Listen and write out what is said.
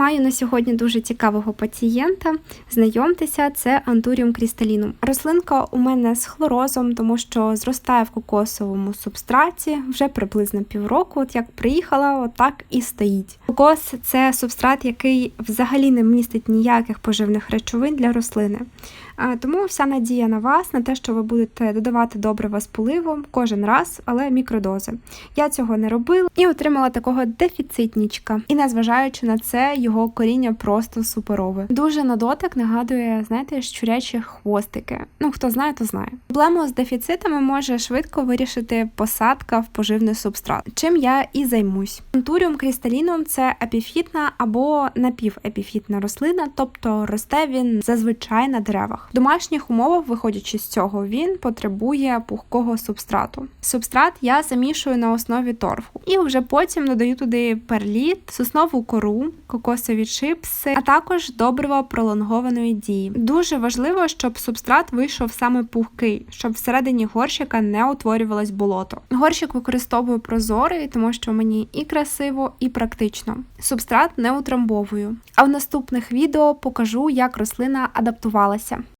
Маю на сьогодні дуже цікавого пацієнта. Знайомтеся, це антуріум крісталінум. Рослинка у мене з хлорозом, тому що зростає в кокосовому субстраті вже приблизно півроку. От як приїхала, отак і стоїть. Кокос це субстрат, який взагалі не містить ніяких поживних речовин для рослини. Тому вся надія на вас, на те, що ви будете додавати добрива з поливом кожен раз, але мікродози. Я цього не робила і отримала такого дефіцитнічка. І незважаючи на це, його коріння просто суперове. Дуже на дотик нагадує, знаєте, щурячі хвостики. Ну хто знає, то знає. Проблему з дефіцитами може швидко вирішити посадка в поживний субстрат, чим я і займусь. Антуріум крісталіном це епіфітна або напівепіфітна рослина, тобто росте він зазвичай на деревах. В домашніх умовах, виходячи з цього, він потребує пухкого субстрату. Субстрат я замішую на основі торфу і вже потім додаю туди перліт, соснову кору, кокосові чипси, а також добриво пролонгованої дії. Дуже важливо, щоб субстрат вийшов саме пухкий, щоб всередині горщика не утворювалось болото. Горщик використовую прозорий, тому що мені і красиво, і практично. Субстрат не утрамбовую. А в наступних відео покажу, як рослина адаптувалася.